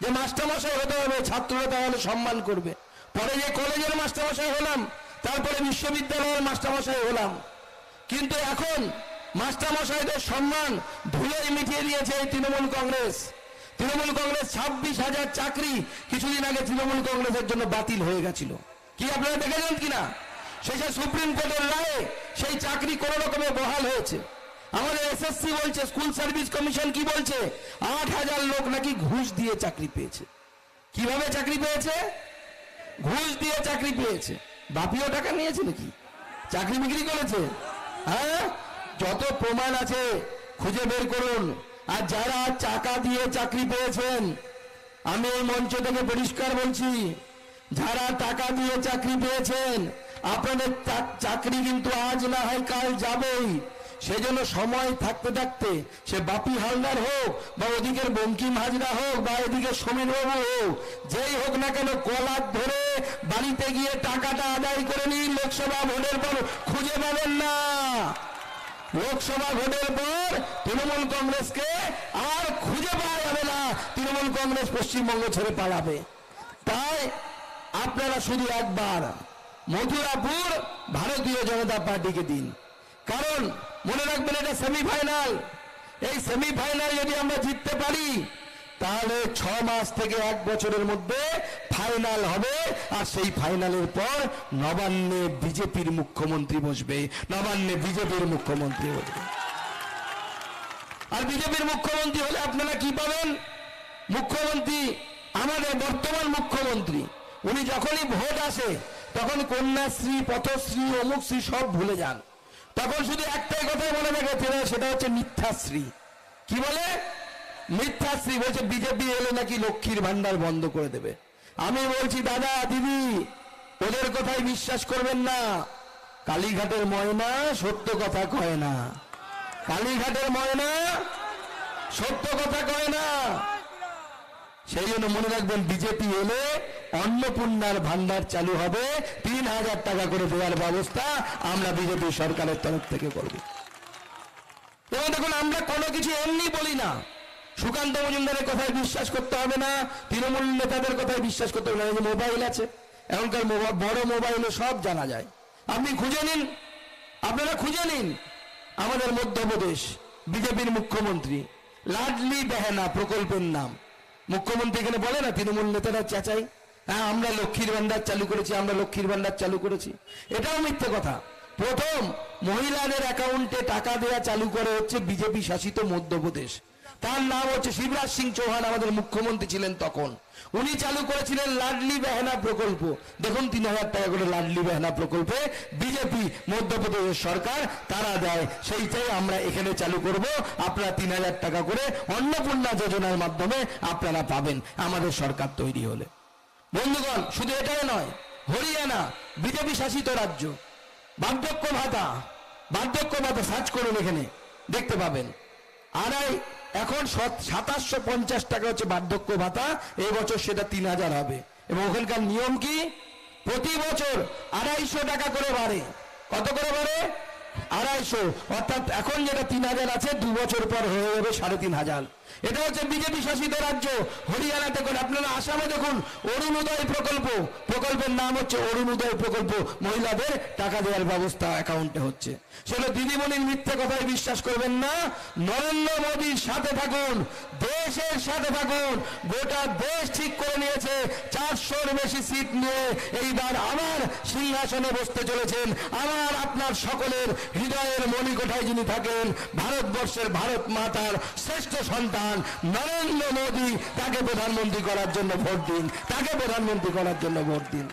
যে মাস্টারমশাই হতে হবে, ছাত্ররা তাহলে সম্মান করবে। পরে যে কলেজের মাস্টারমশাই হলাম, তারপরে বিশ্ববিদ্যালয়ের মাস্টারমশাই হলাম। কিন্তু এখন মাস্টারমশাইদের সম্মান ধুলোয় মিটিয়ে দিয়েছে এই তৃণমূল কংগ্রেস। তৃণমূল কংগ্রেস ছাব্বিশ হাজার চাকরি কিছুদিন আগে তৃণমূল কংগ্রেসের জন্য বাতিল হয়ে গেছিল। কি আপনারা দেখেছেন কিনা? শেষে সুপ্রিম কোর্টের রায়ে সেই চাকরি কোন রকমে বহাল হয়েছে। আমাদের এসএসসি বলছে স্কুল সার্ভিস কমিশন কি বলছে? আট হাজার লোক নাকি ঘুষ দিয়ে চাকরি পেয়েছে। কীভাবে চাকরি পেয়েছে? ঘুষ দিয়ে চাকরি পেয়েছে। বাপিও টাকা নিয়েছে নাকি? চাকরি বিক্রি করেছে? হ্যাঁ? যত প্রমাণ আছে, খুঁজে বের করুন। আর যারা টাকা দিয়ে চাকরি পেয়েছেন, আমি এই মঞ্চ থেকে পরিষ্কার বলছি, যারা টাকা দিয়ে চাকরি পেয়েছেন, আপনাদের চাকরি কিন্তু আজ না হয় কাল যাবেই। সেজন্য সময় থাকতে থাকতে সে বাপি হালদার হোক বা ওদিকের বঙ্কিম হাজরা হোক বা এদিকে সমীর বাবু হোক, যেই হোক না কেন কলার ধরে বাড়িতে গিয়ে টাকাটা আদায় করে নিন, লোকসভা ভোটের পর খুঁজে পাবেন না। লোকসভা ভোটের পর তৃণমূল কংগ্রেসকে আর খুঁজে পাওয়া যাবে না, তৃণমূল কংগ্রেস পশ্চিমবঙ্গ ছেড়ে পালাবে। তাই আপনারা শুধু একবার মথুরাপুর ভারতীয় জনতা পার্টিকে দিন। কারণ মনে রাখবেন এটা সেমিফাইনাল এই সেমিফাইনাল যদি আমরা জিততে পারি, তাহলে ছ মাস থেকে এক বছরের মধ্যে ফাইনাল হবে। আর সেই ফাইনালের পর নবান্নে বিজেপির মুখ্যমন্ত্রী বসবে। নবান্নে বিজেপির মুখ্যমন্ত্রী বসবে। আর বিজেপির মুখ্যমন্ত্রী হলে আপনারা কি পাবেন? মুখ্যমন্ত্রী, আমাদের বর্তমান মুখ্যমন্ত্রী, উনি যখনই ভোট আসে, তখন কন্যাশ্রী, পথশ্রী অমুকশ্রী সব ভুলে যান। তখন শুধু একটাই কথাই মনে রাখে ফেরে সেটা হচ্ছে মিথ্যাশ্রী। কি বলে? মিথ্যাশ্রী বলছে, বিজেপি এলে নাকি লক্ষ্মীর ভান্ডার বন্ধ করে দেবে। আমি বলছি, দাদা, দিদি, ওদের কথাই বিশ্বাস করবেন না। কালীঘাটের ময়না সত্য কথা কয় না। কালীঘাটের ময়না সত্য কথা কয় না। সেই জন্য মনে রাখবেন, বিজেপি এলে অন্নপূর্ণার ভান্ডার চালু হবে। তিন হাজার টাকা করে দেওয়ার ব্যবস্থা আমরা বিজেপি সরকারের তরফ থেকে করব। এবং দেখুন, আমরা কোনো কিছু এমনি বলি না। সুকান্ত মজুমদারের কথায় বিশ্বাস করতে হবে না। তৃণমূল নেতাদের কথায় বিশ্বাস করতে হবে না। মোবাইল আছে, এখনকার বড় মোবাইলে সব জানা যায়। আপনি খুঁজে নিন। আপনারা খুঁজে নিন। আমাদের মধ্যপ্রদেশ, বিজেপির মুখ্যমন্ত্রী, লাডলি বেহেনা প্রকল্পের নাম। মুখ্যমন্ত্রী এখানে বলে না, তৃণমূল নেতারা চেঁচাই। হ্যাঁ আমরা লক্ষ্মীর ভান্ডার চালু করেছি, আমরা লক্ষ্মীর ভান্ডার চালু করেছি। এটাও মিথ্যে কথা। প্রথম, মহিলাদের অ্যাকাউন্টে টাকা দেওয়া চালু করে হচ্ছে বিজেপি শাসিত মধ্যপ্রদেশ। তার নাম হচ্ছে শিবরাজ সিং চৌহান, আমাদের মুখ্যমন্ত্রী ছিলেন তখন। উনি চালু করেছিলেন লাডলি বেহানা প্রকল্প। দেখুন, তিন হাজার টাকা করে লাডলি বেহানা প্রকল্পে বিজেপি, মধ্যপ্রদেশের সরকার তারা দেয়। সেইটাই আমরা এখানে চালু করব। আপনারা তিন হাজার টাকা করে অন্নপূর্ণা যোজনার মাধ্যমে আপনারা পাবেন। আমাদের সরকার তৈরি হলে। বন্ধুগণ, শুধু এটাই নয়, হরিয়ানা, বিজেপি শাসিত রাজ্য। বার্ধক্য ভাতা বার্ধক্য ভাতা সার্চ করুন এখানে, দেখতে পাবেন। আড়াই এখন সাতাশশো পঞ্চাশ টাকা হচ্ছে বার্ধক্য ভাতা, এই বছর সেটা তিন হাজার হবে। এবং ওখানকার নিয়ম কি? প্রতি বছর আড়াইশো টাকা করে বাড়ে। কত করে বাড়ে? আড়াইশো। অর্থাৎ এখন যেটা তিন হাজার আছে, দু বছর পর হয়ে যাবে সাড়ে তিন হাজার। এটা হচ্ছে বিজেপি শাসিত রাজ্য হরিয়ানা দেখুন আপনারা আসামে দেখুন, অরুণোদয় প্রকল্প। প্রকল্পের নাম হচ্ছে অরুণোদয় প্রকল্প। মহিলাদের টাকা দেওয়ার ব্যবস্থা অ্যাকাউন্টে হচ্ছে। সেটা দিদিমণির মিথ্যে কথায় বিশ্বাস করবেন না। নরেন্দ্র মোদীর সাথে থাকুন, দেশের সাথে থাকুন। গোটা দেশ ঠিক করে নিয়েছে। চারশোর বেশি সিট নিয়ে এইবার আমার সিংহাসনে বসতে চলেছেন। আমার আপনার সকলের হৃদয়ের মণিকোঠায় যিনি থাকেন, ভারতবর্ষের ভারত মাতার শ্রেষ্ঠ সন্তান। নরেন্দ্র মোদী, তাকে প্রধানমন্ত্রী করার জন্য ভোট দিন, তাকে প্রধানমন্ত্রী করার জন্য ভোট দিন।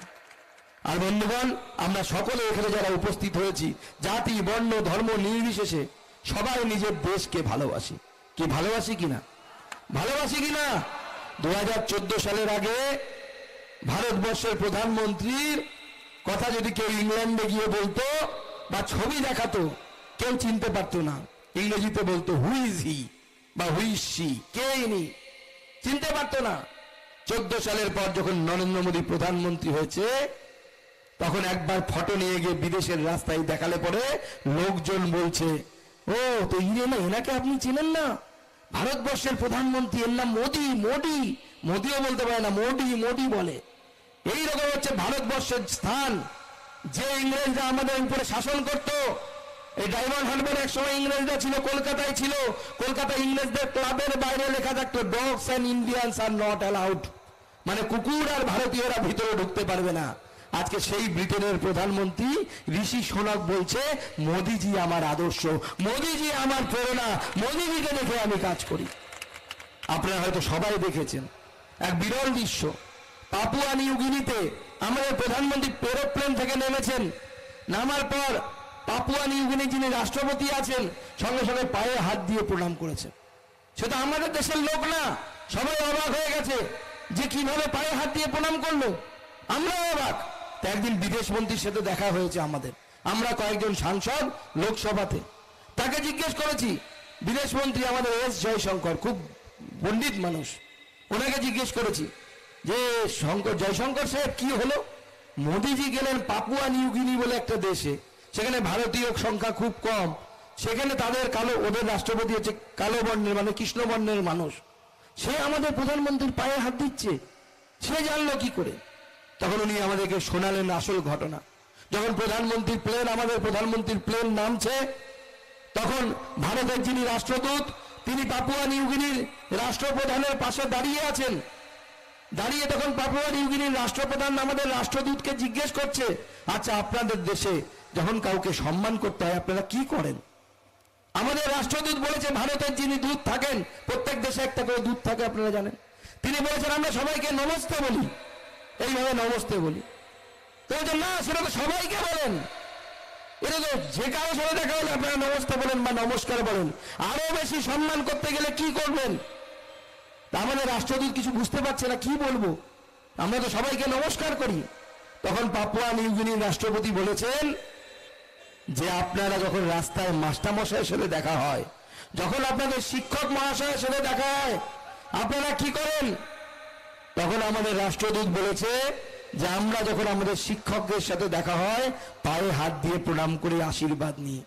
আর বন্ধুগণ, আমরা সকলে এখানে যারা উপস্থিত হয়েছি, জাতি, বর্ণ, ধর্ম নির্বিশেষে সবাই নিজের দেশকে ভালোবাসি। কি ভালোবাসি কিনা ভালোবাসি কিনা দু হাজার চোদ্দ সালের আগে ভারতবর্ষের প্রধানমন্ত্রীর কথা যদি কেউ ইংল্যান্ডে গিয়ে বলতো বা ছবি দেখাতো, কেউ চিনতে পারতো না। ইংরেজিতে বলতো হুইজ হি বা হুইজ সি কে ইনি? চিনতে পারতো না। চোদ্দ সালের পর যখন নরেন্দ্র মোদী প্রধানমন্ত্রী হয়েছে, তখন একবার ফটো নিয়ে গিয়ে বিদেশের রাস্তায় দেখালে পরে লোকজন বলছে, ও, তো ইরে না, এনাকে আপনি চিনেন না? ভারতবর্ষের প্রধানমন্ত্রী, এর নাম মোদি মোদি। মোদিও বলতে পারে না, মোদি মোদি বলে। এই রকম হচ্ছে ভারতবর্ষের স্থান, যে ইংরেজরা আমাদের উপরে শাসন করত। এই ডায়মন্ড হারবার এক সময় ইংরেজরা ছিল, কলকাতায় ছিল। কলকাতা ইংরেজদের ক্লাবের বাইরে লেখা থাকতো dogs and Indians are not allowed মানে কুকুর আর ভারতীয়রা ভিতরে ঢুকতে পারবে না। আজকে সেই ব্রিটেনের প্রধানমন্ত্রী ঋষি সোনক বলছে, মোদিজি আমার আদর্শ, মোদিজি আমার প্রেরণা, মোদিজিকে দেখে আমি কাজ করি। আপনারা হয়তো সবাই দেখেছেন, এক বিরল দৃশ্য। পাপুয়া নিউগিনিতে আমাদের প্রধানমন্ত্রী এরোপ্লেন থেকে নেমেছেন। নামার পর পাপুয়া নিউগিনি যিনি রাষ্ট্রপতি আছেন, সঙ্গে সঙ্গে পায়ে হাত দিয়ে প্রণাম করেছে সেটা আমাদের দেশের লোক না, সবাই অবাক হয়ে গেছে যে কীভাবে পায়ে হাত দিয়ে প্রণাম করল। আমরা অবাক। তা একদিন বিদেশ মন্ত্রীর সাথে দেখা হয়েছে আমাদের। আমরা কয়েকজন সাংসদ লোকসভাতে। তাকে জিজ্ঞেস করেছি বিদেশ মন্ত্রী আমাদের এস জয়শঙ্কর খুব পণ্ডিত মানুষ। ওনাকে জিজ্ঞেস করেছি, যে শঙ্কর, জয়শঙ্কর সাহেব, কি হলো? মোদিজি গেলেন পাপুয়া নিউগিনি বলে একটা দেশে। সেখানে ভারতীয় সংখ্যা খুব কম। সেখানে তাদের কালো, ওদের রাষ্ট্রপতি হচ্ছে কালো বর্ণের মানে কৃষ্ণ বর্ণের মানুষ। সে আমাদের প্রধানমন্ত্রীর পায়ে হাত দিচ্ছে। সে জানলো কি করে? তখন উনি আমাদেরকে শোনালেন আসল ঘটনা। যখন প্রধানমন্ত্রীর প্লেন আমাদের প্রধানমন্ত্রীর প্লেন নামছে, তখন ভারতের যিনি রাষ্ট্রদূত, তিনি পাপুয়া নিউগিনির রাষ্ট্রপ্রধানের পাশে দাঁড়িয়ে আছেন। দাঁড়িয়ে তখন পাপুয়া নিউগিনির রাষ্ট্রপ্রধান আমাদের রাষ্ট্রদূতকে জিজ্ঞেস করছে আচ্ছা আপনাদের দেশে যখন কাউকে সম্মান করতে হয় আপনারা কি করেন? আমাদের রাষ্ট্রদূত বলেছে ভারতের যিনি দূত থাকেন প্রত্যেক দেশে একটা করে দূত থাকে আপনারা জানেন। তিনি বলেছেন আমরা সবাইকে নমস্তে বলি। এইভাবে নমস্তে বলি। বলছেন, না সেটা তো সবাইকে বলেন। এটা তো যে কারও সাথে দেখা হলে আপনারা নমস্তে বলেন বা নমস্কার বলেন। আরও বেশি সম্মান করতে গেলে কি করবেন? আমাদের রাষ্ট্রদূত কিছু বুঝতে পারছে না কি বলব? আমরা তো সবাইকে নমস্কার করি। তখন পাপুয়া নিউগিনির রাষ্ট্রপতি বলেছেন যে আপনারা যখন রাস্তায় মাস্টারমশাইয়ের সাথে দেখা হয়, যখন আপনাদের শিক্ষক মহাশয়ের সাথে দেখা হয়, আপনারা কি করেন? তখন আমাদের রাষ্ট্রদূত বলেছে যে, আমরা যখন আমাদের শিক্ষকদের সাথে দেখা হয়, পায়ে হাত দিয়ে প্রণাম করে আশীর্বাদ নিই।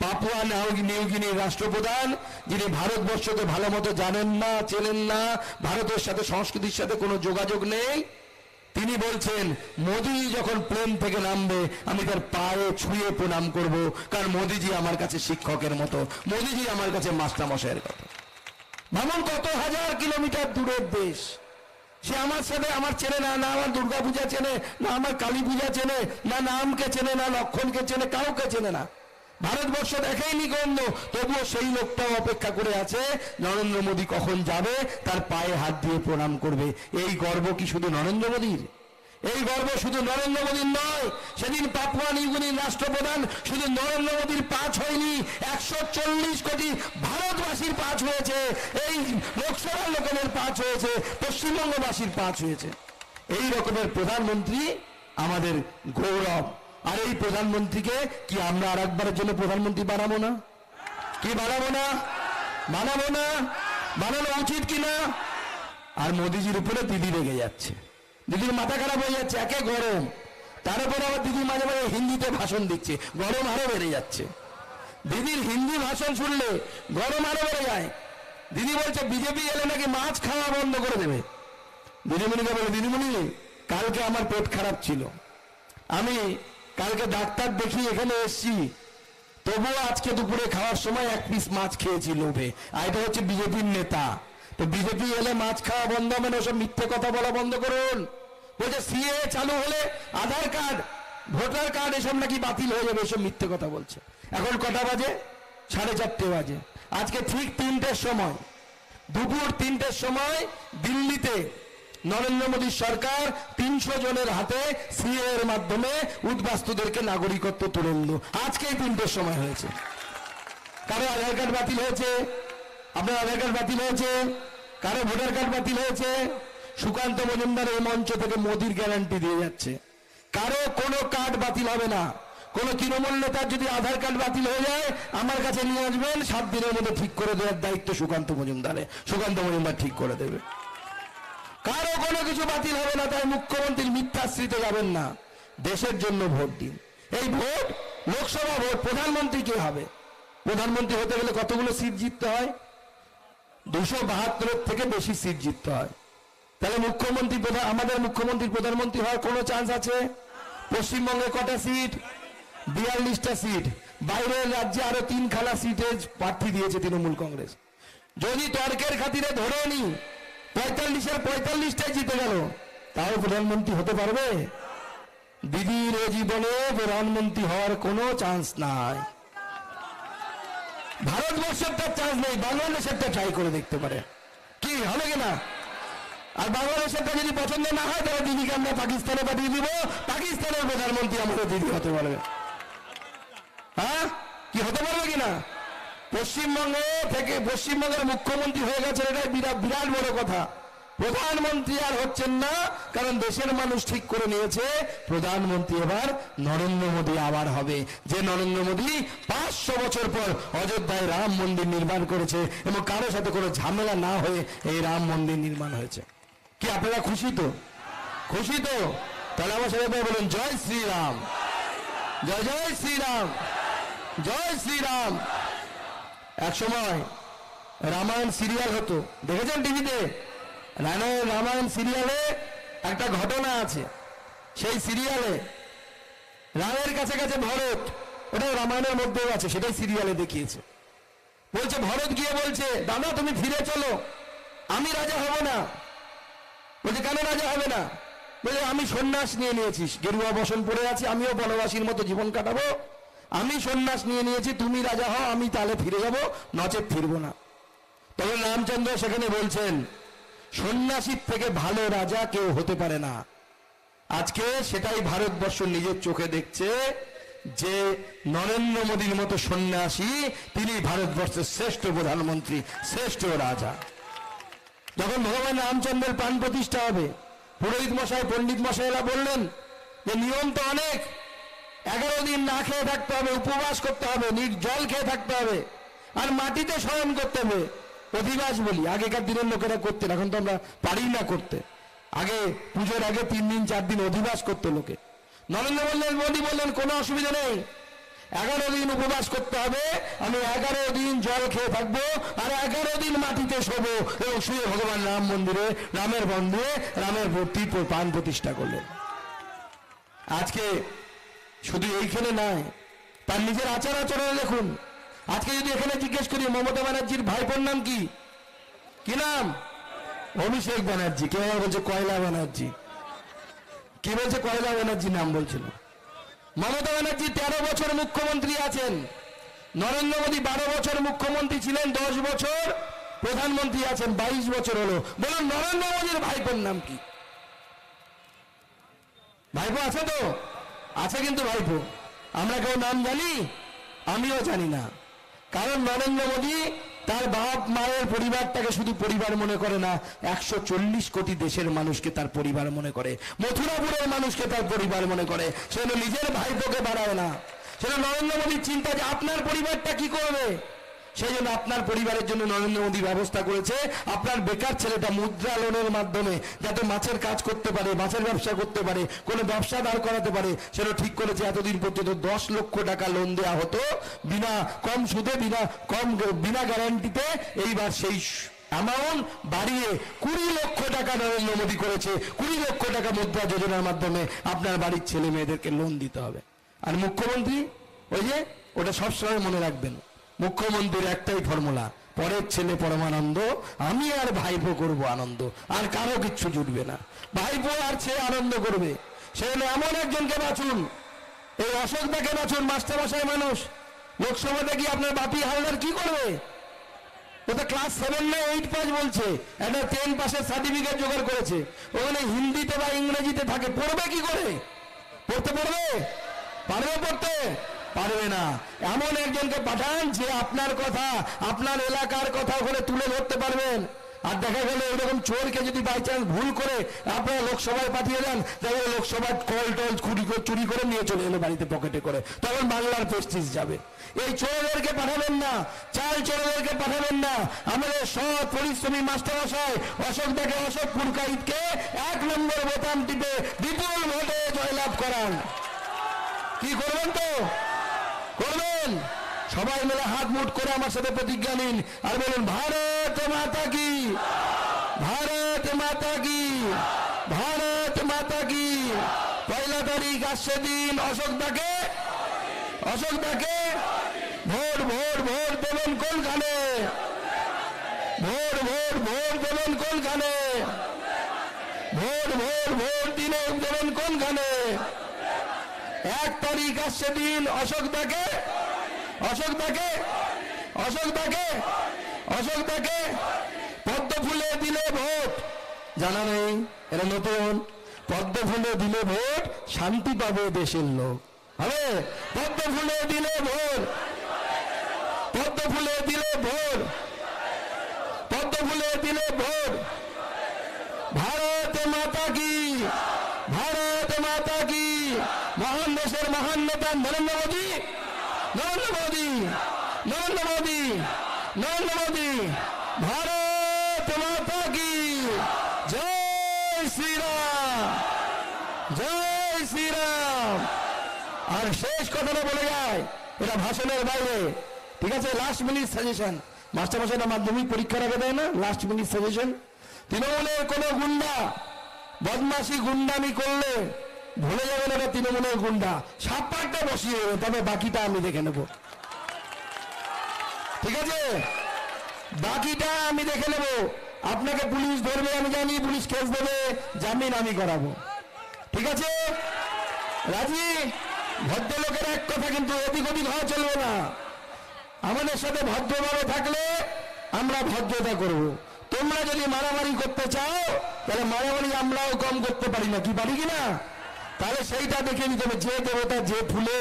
পাপুয়া নাউগি নিউগিনির রাষ্ট্রপ্রধান, যিনি ভারতবর্ষকে ভালো মতো জানেন না, চেনেন না, ভারতের সাথে সংস্কৃতির সাথে কোনো যোগাযোগ নেই তিনি বলছেন, মোদি যখন প্লেন থেকে নামবে, আমি তার পায়ে ছুঁয়ে প্রণাম করব, কারণ মোদিজি আমার কাছে শিক্ষকের মতো। মোদিজি আমার কাছে মাস্টারমশাইয়ের কথা ভাবুন কত হাজার কিলোমিটার দূরের দেশ। সে আমার সাথে আমার চেনে না না আমার দুর্গা পূজা চেনে, না আমার কালী পূজা চেনে, না নামকে চেনে, না লক্ষণকে চেনে, কাউকে চেনে না। ভারতবর্ষ দেখেইনি গণ্য তবুও সেই লোকটাও অপেক্ষা করে আছে, নরেন্দ্র মোদী কখন যাবে, তার পায়ে হাত দিয়ে প্রণাম করবে। এই গর্ব কি শুধু নরেন্দ্র মোদীর? এই গর্ব শুধু নরেন্দ্র মোদীর নয়, সেদিন পাপুয়া নিউগিনির রাষ্ট্রপ্রধান শুধু নরেন্দ্র মোদীর পাঁচ হয়নি, একশো চল্লিশ কোটি ভারতবাসীর পাঁচ হয়েছে, এই লোকসভার লোকেদের পাঁচ হয়েছে, পশ্চিমবঙ্গবাসীর পাঁচ হয়েছে। এই রকমের প্রধানমন্ত্রী আমাদের গৌরব আর এই প্রধানমন্ত্রীকে কি আমরা আর একবারের জন্য প্রধানমন্ত্রী বানাবো না? কি বানাবো না? বানাবো না? বানানো উচিত কিনা আর মোদিজির উপরে দিদি রেগে যাচ্ছে। দিদির মাথা খারাপ হয়ে যাচ্ছে, একে গরম। তার উপরে আবার দিদি মাঝে মাঝে হিন্দিতে ভাষণ দিচ্ছে, গরম আরও বেড়ে যাচ্ছে। দিদির হিন্দি ভাষণ শুনলে গরম আরও বেড়ে যায়। দিদি বলছে, বিজেপি এলে নাকি মাছ খাওয়া বন্ধ করে দেবে। দিদিমণিকে বলে, দিদিমণি, কালকে আমার পেট খারাপ ছিল। আমি কালকে ডাক্তার দেখি এখানে এসেছি। তবুও আজকে দুপুরে খাওয়ার সময় এক পিস মাছ খেয়েছি লোভে। আর এটা হচ্ছে বিজেপির নেতা। তো বিজেপি এলে মাছ খাওয়া বন্ধ হবে না, ওসব মিথ্যে কথা বলা বন্ধ করুন। বলছে, সিএ চালু হলে আধার কার্ড, ভোটার কার্ড এসব নাকি বাতিল হয়ে যাবে, এসব মিথ্যে কথা বলছে। এখন কটা বাজে? সাড়ে চারটে বাজে। আজকে ঠিক তিনটের সময়, দুপুর তিনটের সময় দিল্লিতে নরেন্দ্র মোদীর সরকার তিনশো জনের হাতে সিএ এর মাধ্যমে উদ্বাস্তুদেরকে নাগরিকত্ব তুলে নিল। আজকেই তিনটের সময় হয়েছে। কারও আধার কার্ড বাতিল হয়েছে? আপনার আধার কার্ড বাতিল হয়েছে? কারও ভোটার কার্ড বাতিল হয়েছে? সুকান্ত মজুমদার এই মঞ্চ থেকে মোদির গ্যারান্টি দিয়ে যাচ্ছে। কারও কোনো কার্ড বাতিল হবে না। কোনো তৃণমূল নেতার যদি আধার কার্ড বাতিল হয়ে যায়, আমার কাছে নিয়ে আসবেন, সাত দিনের মধ্যে ঠিক করে দেওয়ার দায়িত্ব সুকান্ত মজুমদারে সুকান্ত মজুমদার ঠিক করে দেবে। কারও কোনো কিছু বাতিল হবে না, তাই মুখ্যমন্ত্রীর মিথ্যাশ্রীতে যাবেন না। দেশের জন্য ভোট দিন। এই ভোট, লোকসভা ভোট, প্রধানমন্ত্রী কে হবে? প্রধানমন্ত্রী হতে গেলে কতগুলো সিট জিততে হয়? দুশো বাহাত্তরের থেকে বেশি সিট জিততে হয়। তাহলে মুখ্যমন্ত্রী প্রধান, আমাদের মুখ্যমন্ত্রী প্রধানমন্ত্রী হওয়ার কোনো চান্স আছে? পশ্চিমবঙ্গে কটা সিট? বিয়াল্লিশটা সিট। বাইরের রাজ্যে আরও তিনখানা সিটে প্রার্থী দিয়েছে তৃণমূল কংগ্রেস। যদি তর্কের খাতিরে ধরে নি পঁয়তাল্লিশের পঁয়তাল্লিশটাই জিতে গেল। তাও প্রধানমন্ত্রী হতে পারবে? দিদির জীবনে প্রধানমন্ত্রী হওয়ার কোনো চান্স নাই। ভারতবর্ষেরটা চান্স নেই বাংলাদেশেরটা ট্রাই করে দেখতে পারে। কি, হবে কিনা আর বাংলাদেশেরটা যদি পছন্দ না হয়, তাহলে দিদিকে আমরা পাকিস্তানে পাঠিয়ে দিব। পাকিস্তানের প্রধানমন্ত্রী আমাদের দিদি হতে পারবে। হ্যাঁ? কি, হতে পারবে কিনা পশ্চিমবঙ্গে থেকে পশ্চিমবঙ্গের মুখ্যমন্ত্রী হয়ে গেছে এটা বিরাট বিরাট বড় কথা। প্রধানমন্ত্রী আর হচ্ছেন না, কারণ দেশের মানুষ ঠিক করে নিয়েছে। প্রধানমন্ত্রী এবার নরেন্দ্র মোদী আবার হবে। যে নরেন্দ্র মোদী পাঁচশো বছর পর অযোধ্যায় রাম মন্দির নির্মাণ করেছে এবং কারোর সাথে কোনো ঝামেলা না হয়ে এই রাম মন্দির নির্মাণ হয়েছে। কি আপনারা খুশি তো? খুশি তো? তাহলে আমার সাথে বলুন, জয় শ্রীরাম। জয় জয় শ্রীরাম। জয় শ্রীরাম। এক সময় রামায়ণ সিরিয়াল হতো। দেখেছেন টিভিতে রামায়ণ রামায়ণ সিরিয়ালে একটা ঘটনা আছে। সেই সিরিয়ালে রামের কাছে কাছে ভরত ওটা রামায়ণের মধ্যেও আছে, সেটাই সিরিয়ালে দেখিয়েছে। বলছে, ভরত গিয়ে বলছে, দাদা, তুমি ফিরে চলো। আমি রাজা হব না। বলছে, কেন রাজা হবে না? বলে আমি সন্ন্যাস নিয়ে নিয়েছিস। গেরুয়া বসন পড়ে আছি, আমিও বনবাসীর মতো জীবন কাটাবো। আমি সন্ন্যাস নিয়ে নিয়েছি, তুমি রাজা হও, আমি তাহলে ফিরে যাব, নচেত ফিরবো না। তবে রামচন্দ্র সেখানে বলছেন, সন্ন্যাসীর থেকে ভালো রাজা কেউ হতে পারে না। আজকে সেটাই ভারতবর্ষ নিজের চোখে দেখছে যে নরেন্দ্র মোদীর মতো সন্ন্যাসী, তিনি ভারতবর্ষের শ্রেষ্ঠ প্রধানমন্ত্রী, শ্রেষ্ঠ রাজা। যখন ভগবান রামচন্দ্রের প্রাণ প্রতিষ্ঠা হবে, পুরোহিত মশাই, পণ্ডিত মশাইরা বললেন যে, নিয়ম তো অনেক এগারো দিন না খেয়ে থাকতে হবে, উপবাস করতে হবে জল খেয়ে থাকতে হবে, আর মাটিতে শয়ন করতে হবে। অধিবাস বলি, আগেকার দিনের লোকেরা করতেন, এখন তো আমরা পারি না করতে। আগে, পুজোর আগে তিন দিন, চার দিন অধিবাস করতো লোকে। নরেন্দ্র বললেন, মোদী বললেন, কোনো অসুবিধা নেই। এগারো দিন উপবাস করতে হবে, আমি এগারো দিন জল খেয়ে থাকব, আর এগারো দিন মাটিতে শোবো। এবং শুয়ে ভগবান রাম মন্দিরে, রামের মন্দিরে রামের মূর্তি প্রাণ প্রতিষ্ঠা করলেন। আজকে শুধু এইখানে নয়, তার নিজের আচার আচরণে দেখুন। আজকে যদি এখানে জিজ্ঞেস করি, মমতা ব্যানার্জির ভাইপোর নাম কি? কি নাম? অভিষেক ব্যানার্জি। কেউ আবার বলছে কয়লা ব্যানার্জি। কে বলছে কয়লা ব্যানার্জি নাম বলছিল? মমতা ব্যানার্জি তেরো বছর মুখ্যমন্ত্রী আছেন। নরেন্দ্র মোদী বারো বছর মুখ্যমন্ত্রী ছিলেন, দশ বছর প্রধানমন্ত্রী আছেন, বাইশ বছর হলো। বলুন, নরেন্দ্র মোদীর ভাইপোর নাম কি? ভাইপো আছে তো? আছে কিন্তু ভাইপো, আমরা কেউ নাম জানি? আমিও জানি না। কারণ নরেন্দ্র মোদী তার বাপ মায়ের পরিবারটাকে শুধু পরিবার মনে করে না, একশো চল্লিশ কোটি দেশের মানুষকে তার পরিবার মনে করে, মথুরাপুরের মানুষকে তার পরিবার মনে করে। সে নিজের ভাইপোকে বাড়ায় না। সেটা নরেন্দ্র মোদীর চিন্তা যে আপনার পরিবারটা কি করবে? সেই জন্য আপনার পরিবারের জন্য নরেন্দ্র মোদী ব্যবস্থা করেছে। আপনার বেকার ছেলেটা মুদ্রা লোনের মাধ্যমে যাতে মাছের কাজ করতে পারে, মাছের ব্যবসা করতে পারে, কোনো ব্যবসা দাঁড় করাতে পারে, সেটা ঠিক করেছে। এতদিন পর্যন্ত দশ লক্ষ টাকা লোন দেওয়া হতো। বিনা কম সুদে, বিনা কম, বিনা গ্যারান্টিতে এইবার সেই অ্যামাউন্ট বাড়িয়ে কুড়ি লক্ষ টাকা নরেন্দ্র মোদী করেছে। কুড়ি লক্ষ টাকা মুদ্রা যোজনার মাধ্যমে আপনার বাড়ির ছেলে মেয়েদেরকে লোন দিতে হবে। আর মুখ্যমন্ত্রী, ওই যে, ওটা সবসময় মনে রাখবেন। মুখ্যমন্ত্রীর একটাই ফর্মুলা পরের ছেলে পরমানন্দ, আমি আর ভাইপো করব আনন্দ, আর কারও কিচ্ছু জুটবে না। ভাইপো আর ছেলে আনন্দ করবে। সে সেখানে এমন একজনকে বাঁচুন, এই অশোক অশোকদাকে বাঁচুন, মাস্টারমশাই মানুষ। লোকসভাতে কি আপনার বাপি হালদার কি করবে? ও তো ক্লাস সেভেন না এইট পাস বলছে, একটা টেন পাসের সার্টিফিকেট জোগাড় করেছে। ওখানে হিন্দিতে বা ইংরেজিতে থাকে, পড়বে কি করে? পড়তে পারবে? পারবে পড়তে? পারবে না। এমন একজনকে পাঠান যে আপনার কথা, আপনার এলাকার কথা ওখানে তুলে ধরতে পারবেন। আর দেখা গেল এরকম চোরকে যদি বাই চান্স ভুল করে আপনারা লোকসভায় পাঠিয়ে দেন, তাহলে লোকসভায় কল টল চুরি করে চুরি করে নিয়ে চলে এলো বাড়িতে পকেটে করে। তখন বাংলার প্রেস্টিজ যাবে। এই চোরদেরকে পাঠাবেন না, চাল চোরদেরকে পাঠাবেন না। আমাদের সৎ পরিশ্রমী মাস্টারমশাই অশোক দেখে অশোক পুরকাইতকে এক নম্বর বোতাম টিপে বিপুল ভোটে জয়লাভ করান। কি করবেন তো? করবেন? সবাই মিলে হাত মুট করে আমার সাথে প্রতিজ্ঞা নিন। আর বলুন, ভারত মাতা কি? ভারত মাতা কি? ভারত মাতা কি? পয়লা তারিখ আসছে দিন, অশোক দাকে? অশোক দাকে? ভোর ভোর ভোর দেবেন কোনখানে ভোর ভোর ভোর দেবেন কোনখানে ভোর ভোর ভোর দিনে দেবেন কোনখানে এক তারিখ আসছে দিন অশোক দাকে অশোক দাকে অশোক দাকে অশোক দাকে পদ্ম ফুলে দিলে ভোট। জানা নেই এটা নতুন। পদ্ম ফুলে দিলে ভোট, শান্তি পাবে দেশের লোক। হবে? পদ্ম ফুলে দিলে ভোট। পদ্ম ফুলে দিলে ভোট। পদ্ম ফুলে দিলে ভোট। ভারত মাতা কি? মাতা কি? মহান দেশের মহান নেতা নরেন্দ্র মোদী? নরেন্দ্র মোদী। নরেন্দ্র মোদী। নরেন্দ্র মোদী। ভারত মাতা কি? জয় শ্রীরাম। জয় শ্রীরাম। আর শেষ কথাটা বলে যায়, এটা ভাষণের বাইরে। ঠিক আছে লাস্ট মিনিট সাজেশন মাস্টারমশাইটা মাধ্যমিক পরীক্ষার আগে দেয় না? লাস্ট মিনিট সাজেশন তৃণমূলের কোন গুন্ডা বদমাসি গুন্ডামি করলে ভুলে যাবেন এটা তৃণমূলের গুন্ডা। সাত পাঁচটা বসিয়ে দেবে, তবে বাকিটা আমি দেখে নেব। ঠিক আছে? বাকিটা আমি দেখে নেব। আপনাকে পুলিশ ধরবে, আমি জানি, পুলিশ কেস দেবে, জামিন আমি করাবো। ঠিক আছে? রাজি? ভদ্রলোকের এক কথা কিন্তু অধিক অধিক হওয়া চলবে না। আমাদের সাথে ভদ্রভাবে থাকলে আমরা ভদ্রতা করব। তোমরা যদি মারামারি করতে চাও, তাহলে মারামারি আমরাও কম করতে পারি না। কি পারি কি না? তাহলে সেইটা দেখে নিতে হবে। যে দেবতা যে ফুলে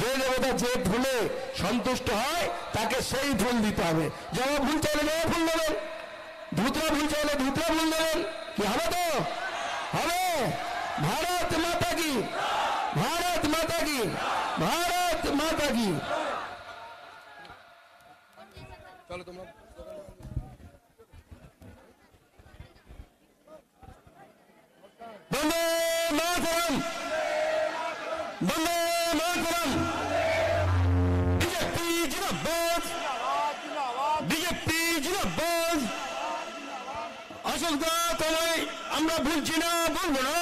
যে দেবতা যে ফুলে সন্তুষ্ট হয়, তাকে সেই ফুল দিতে হবে। জবা ফুল চাইলে জবা ফুল দেবেন। ধুতরা ফুল চাইলে ধুতরা ফুল দেবেন। কি হবে তো? হবে? ভারত মাতা কি? ভারত মাতা কি? ভারত মাতা কি? বন্দে মাতরম বন্দে মাতরম বিজেপি জিন্দাবাদ বিজেপি জিন্দাবাদ অশোক দা তোমায় আমরা ভুলছি না বলব না